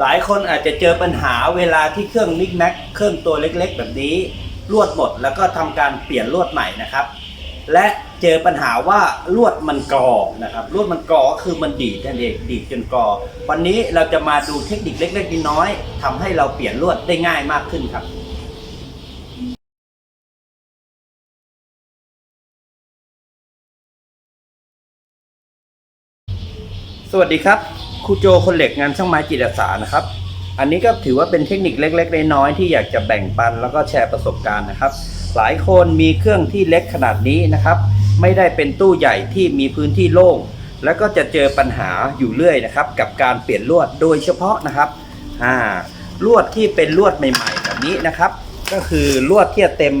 หลายคนอาจจะเจอปัญหาเวลาที่เครื่องมิกแม็กเครื่องตัวเล็กๆ แบบนี้ลวดหมดแล้วก็ทำการเปลี่ยนลวดใหม่นะครับ และเจอปัญหาว่าลวดมันกรอนะครับลวดมันกรอก็คือมันดีดนั่นเองดีดจนกรอวันนี้เราจะมาดูเทคนิคเล็กๆน้อยๆทำให้เราเปลี่ยนลวดได้ง่ายมากขึ้นครับสวัสดีครับ ครูโจคนเหล็กงานช่างไม้จิตอาสานะครับ อันนี้ก็ถือว่าเป็นเทคนิคเล็กๆน้อยๆที่อยากจะแบ่งปันแล้วก็แชร์ประสบการณ์นะครับ หลายคนมีเครื่องที่เล็กขนาดนี้นะครับ ไม่ได้เป็นตู้ใหญ่ที่มีพื้นที่โล่ง แล้วก็จะเจอปัญหาอยู่เรื่อยนะครับ กับการเปลี่ยนลวดโดยเฉพาะนะครับอ่าลวดที่เป็นลวดใหม่ๆ แบบนี้นะครับ ก็คือลวดที่เต็ม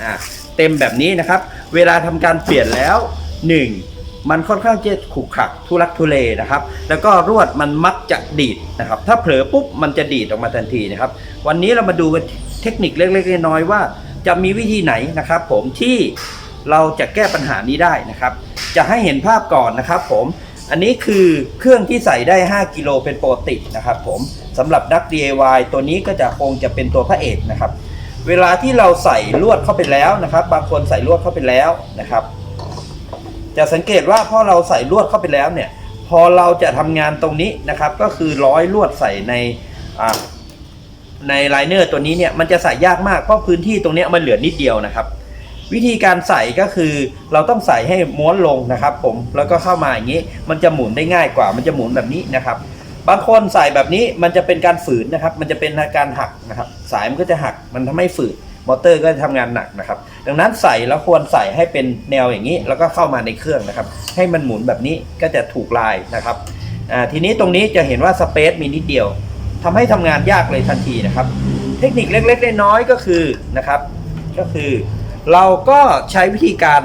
อ่าเต็มแบบนี้นะครับ เวลาทำการเปลี่ยนแล้วหนึ่ง มันค่อนข้างจะขรุขระทุลักทุเลนะครับ แล้วก็รวดมันมักจะดีดนะครับ ถ้าเผลอปุ๊บมันจะดีดออกมาทันทีนะครับ วันนี้เรามาดูกันเทคนิคเล็กๆน้อยๆว่า จะมีวิธีไหนนะครับ ผมที่เราจะแก้ปัญหานี้ได้นะครับ จะให้เห็นภาพก่อนนะครับ ผม อันนี้คือเครื่องที่ใส่ได้ 5 กิโลเป็นปกตินะครับ ผมสำหรับนัก DIY ตัวนี้ก็จะคงจะเป็นตัวพระเอกนะครับ เวลาที่เราใส่ลวดเข้าไปแล้วนะครับ บางคนใส่ลวดเข้าไปแล้วนะครับ จะสังเกตว่าพอเราใส่ลวดเข้าไปแล้วเนี่ย พอเราจะทำงานตรงนี้นะครับ ก็คือร้อยลวดใส่ในในไลเนอร์ตัวนี้เนี่ยมันจะใส่ยากมากเพราะพื้นที่ตรงนี้มันเหลือนิดเดียวนะครับ วิธีการใส่ก็คือเราต้องใส่ให้ม้วนลงนะครับ ผมแล้วก็เข้ามาอย่างนี้ มันจะหมุนได้ง่ายกว่า มันจะหมุนแบบนี้นะครับ บางคนใส่แบบนี้มันจะเป็นการฝืนนะครับ มันจะเป็นการหักนะครับ สายมันก็จะหักมันทำให้ฝืด มอเตอร์ก็จะทำงานหนักนะครับ ดังนั้นใส่แล้วควรใส่ให้เป็นแนวอย่างนี้ แล้วก็เข้ามาในเครื่องนะครับ ให้มันหมุนแบบนี้ก็จะถูกลายนะครับอ่าทีนี้ตรงนี้จะเห็นว่าสเปซมีนิดเดียวทำให้ทำงานยากเลยทันทีนะครับ เทคนิคเล็กๆน้อยๆก็คือนะครับ ก็คือเราก็ใช้วิธีการ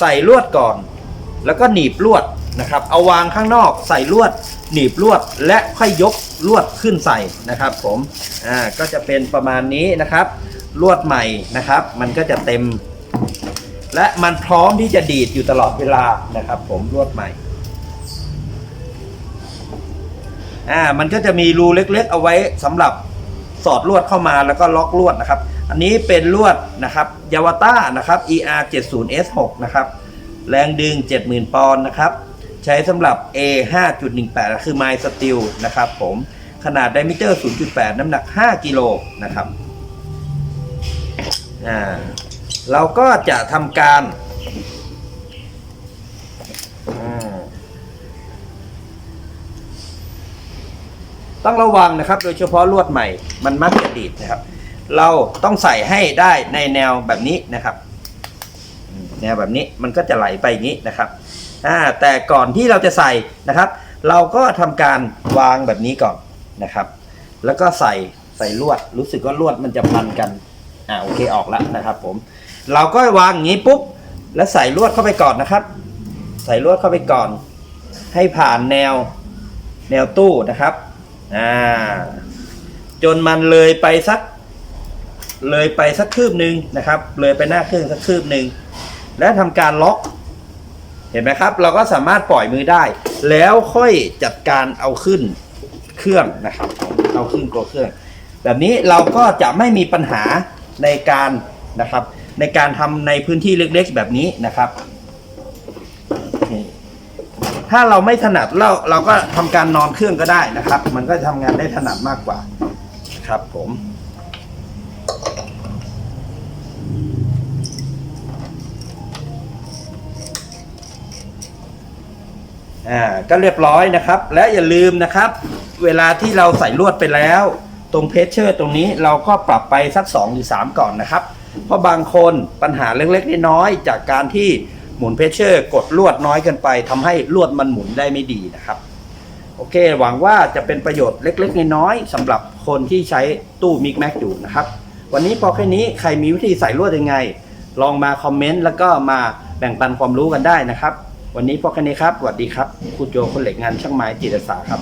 ใส่ลวดก่อน แล้วก็หนีบลวดนะครับ เอาวางข้างนอกใส่ลวด หนีบลวดและค่อยยกลวดขึ้นใส่นะครับ ผมอ่าก็จะเป็นประมาณนี้นะครับ ลวดใหม่นะครับ มันก็จะเต็ม และมันพร้อมที่จะดีดอยู่ตลอดเวลานะครับ ผมลวดใหม่อ่ามันก็จะมีรูเล็กๆ เอาไว้สำหรับสอดลวดเข้ามาแล้วก็ล็อกลวดนะครับ อันนี้เป็นลวดนะครับยาวต้านะครับ ER 7 0 S 6นะครับ แรงดึง 70,000 ปอนด์นะครับ ใช้สำหรับ A 5.18 คือ My Steel นะครับผม ขนาดไดมิเตอร์ 0.8 น้ำหนัก 5 กิโลนะครับ อ่าเราก็จะทำการต้องระวังนะครับ โดยเฉพาะลวดใหม่ มันมักจะดีดนะครับ เราต้องใส่ให้ได้ในแนวแบบนี้นะครับแนวแบบนี้มันก็จะไหลไปอย่างนี้นะครับอ่าแต่ก่อนที่เราจะใส่นะครับ เราก็ทำการวางแบบนี้ก่อนนะครับ แล้วก็ใส่ใส่ลวดรู้สึกว่าลวดมันจะพันกัน อ่าโอเคออกแล้วนะครับผม เราก็วางอย่างนี้ปุ๊บ แล้วใส่ลวดเข้าไปก่อนนะครับ ใส่ลวดเข้าไปก่อน ให้ผ่านแนวแนวตู้นะครับอ่าจนมันเลยไปสัก เลยไปสักคืบหนึ่งนะครับ เลยไปหน้าเครื่องสักคืบหนึ่งและทำการล็อกเห็นไหมครับ เราก็สามารถปล่อยมือได้ แล้วค่อยจัดการเอาขึ้นเครื่องนะครับ เอาขึ้นตัวเครื่อง แบบนี้เราก็จะไม่มีปัญหา ในการนะครับ ในการทำในพื้นที่เล็กๆแบบนี้นะครับถ้าเราไม่ถนัดเราเราก็ทำการนอนเครื่องก็ได้นะครับ มันก็ทำงานได้ถนัดมากกว่าครับผมอ่าก็เรียบร้อยนะครับ และอย่าลืมนะครับ เวลาที่เราใส่ลวดไปแล้ว ตรงเพชเชอร์ตรงนี้เราก็ปรับไปสัก2หรือ3ก่อนนะครับ เพราะบางคนปัญหาเล็กๆน้อยๆจากการที่หมุนเพชเชอร์ กดลวดน้อยเกินไปทำให้ลวดมันหมุนได้ไม่ดีนะครับโอเค หวังว่าจะเป็นประโยชน์เล็กๆน้อยๆสำหรับคนที่ใช้ตู้มิกแม็กอยู่นะครับ วันนี้พอแค่นี้ใครมีวิธีใส่ลวดยังไง ลองมาคอมเมนต์แล้วก็มาแบ่งปันความรู้กันได้นะครับ วันนี้พอแค่นี้ครับสวัสดีครับคุณโจคนเหล็กงานช่างไม้จิตศาสตร์ครับ